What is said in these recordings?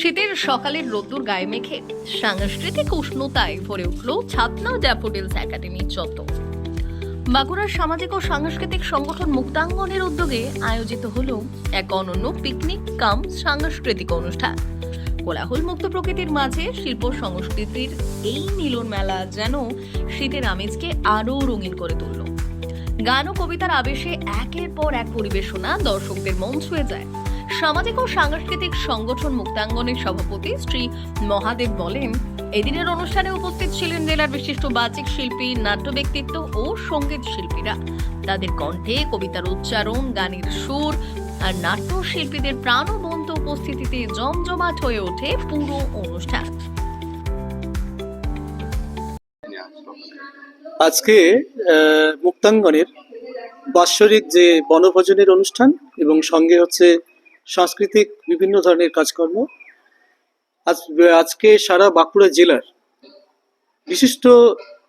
শীতের সকালের রোদ্দুর গায়ে মেখে সাংস্কৃতিক উষ্ণতায় ভরে উঠল ছাতনা ড্যাফোডিলস একাডেমির চত্বর। বাঁকুড়ার সামাজিক ও সাংস্কৃতিক সংগঠন মুক্তাঙ্গনের উদ্যোগে আয়োজিত হল এক অনন্য পিকনিক কাম সাংস্কৃতিক অনুষ্ঠান। কোলাহল মুক্ত প্রকৃতির মাঝে শিল্প সংস্কৃতির এই মিলন মেলা যেন শীতের আমেজকে আরও রঙিন করে তুলল। গান ও কবিতার আবেশে একের পর এক পরিবেশনা দর্শকদের মন ছুঁয়ে যায়। সামাজিক ও সাংস্কৃতিক সংগঠন মুক্তাঙ্গনের সভাপতি শ্রী মহাদেব বলেন, এদিনের অনুষ্ঠানে উপস্থিত ছিলেন জেলার বিশিষ্ট বাচিক শিল্পী, নাট্য ব্যক্তিত্ব ও সংগীত শিল্পীরা। তাদের কণ্ঠে কবিতার উচ্চারণ, গানের সুর আর নাট্য শিল্পীদের প্রাণবন্ত উপস্থিতিতে জমজমাট হয়ে ওঠে পুরো অনুষ্ঠান। আজকে মুক্তাঙ্গনের বাৎসরিক যে বনভোজনের অনুষ্ঠান এবং সঙ্গে হচ্ছে সাংস্কৃতিক বিভিন্ন ধরনের কাজকর্ম। আজ, আজকে সারা বাঁকুড়া জেলার বিশিষ্ট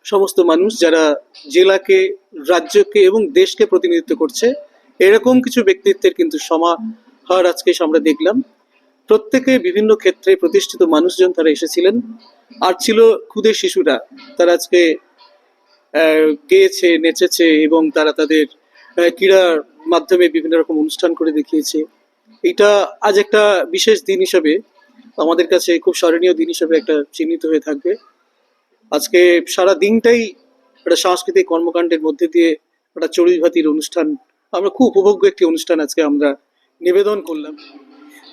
সমস্ত মানুষ যারা জেলাকে, রাজ্যকে এবং দেশকে প্রতিনিধিত্ব করছে, এরকম কিছু ব্যক্তিত্বের কিন্তু সমাহার আজকে আমরা দেখলাম। প্রত্যেকে বিভিন্ন ক্ষেত্রে প্রতিষ্ঠিত মানুষজন তারা এসেছিলেন। আর ছিল ক্ষুদে শিশুরা। তারা আজকে গেয়েছে, নেচেছে এবং তারা তাদের ক্রীড়ার মাধ্যমে বিভিন্ন রকম অনুষ্ঠান করে দেখিয়েছে। এটা আজ একটা বিশেষ দিন হিসেবে আমাদের কাছে খুব স্মরণীয় দিন হিসেবে একটা চিহ্নিত হয়ে থাকবে। আজকে সারা দিনটাই একটা সাংস্কৃতিক কর্মকাণ্ডের মধ্যে দিয়ে একটা চড়ুইভাতির অনুষ্ঠান, আমরা খুব উপভোগ্য একটি অনুষ্ঠান আজকে আমরা নিবেদন করলাম।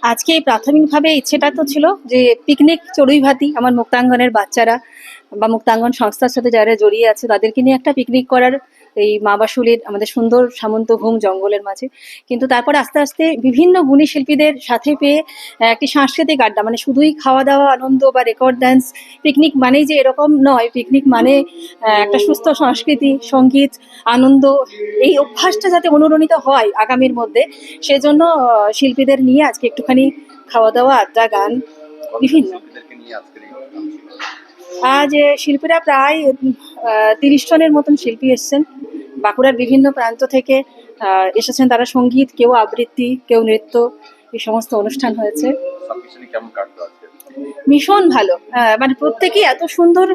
আজকে প্রাথমিকভাবে ইচ্ছেটা তো ছিল যে পিকনিক চড়ুই ভাতি আমার মুক্তাঙ্গনের বাচ্চারা বা মুক্তাঙ্গন সংস্থার সাথে যারা জড়িয়ে আছে তাদেরকে নিয়ে একটা পিকনিক করার এই মাবাসুলির আমাদের সুন্দর সামন্ত সামন্তভূম জঙ্গলের মাঝে। কিন্তু তারপর আস্তে আস্তে বিভিন্ন গুণী শিল্পীদের সাথে পেয়ে একটি সাংস্কৃতিক আড্ডা মানে শুধুই খাওয়া দাওয়া আনন্দ বা রেকর্ড ডান্স পিকনিক মানেই যে এরকম নয়। পিকনিক মানে একটা সুস্থ সংস্কৃতি, সংগীত, আনন্দ, এই অভ্যাসটা যাতে অনুরণিত হয় আগামীর মধ্যে, সেজন্য শিল্পীদের নিয়ে আজকে একটুখানি খাওয়া দাওয়া আড্ডা, গান, বিভিন্ন। আজ শিল্পীরা প্রায় তিরিশ জনের মতন শিল্পী এসেছেন। বাঁকুড়ার বিভিন্ন প্রান্ত থেকে এসেছেন তারা সংগীত, কেউ আবৃত্তি, কেউ নৃত্য, এই সমস্ত অনুষ্ঠান হয়েছে। কেমন ভীষণ ভালো। মানে প্রত্যেকেই এত সুন্দর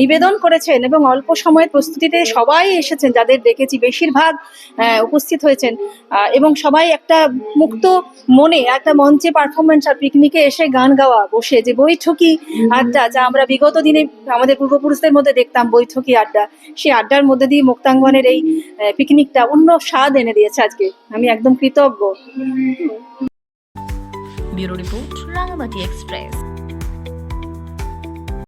নিবেদন করেছেন এবং অল্প সময়ের প্রস্তুতিতে সবাই এসেছেন, যাদের দেখেছি বেশিরভাগ উপস্থিত হয়েছেন। এবং সবাই একটা মুক্ত মনে, একটা মঞ্চে পারফরমেন্স আর পিকনিকে এসে গান গাওয়া, বসে যে বৈঠকি আড্ডা যা আমরা বিগত দিনে আমাদের পূর্বপুরুষদের মধ্যে দেখতাম, বৈঠকি আড্ডা। সেই আড্ডার মধ্যে দিয়ে মুক্তাঙ্গনের এই পিকনিকটা অন্য স্বাদ এনে দিয়েছে আজকে। আমি একদম কৃতজ্ঞ। Report Rangamati express.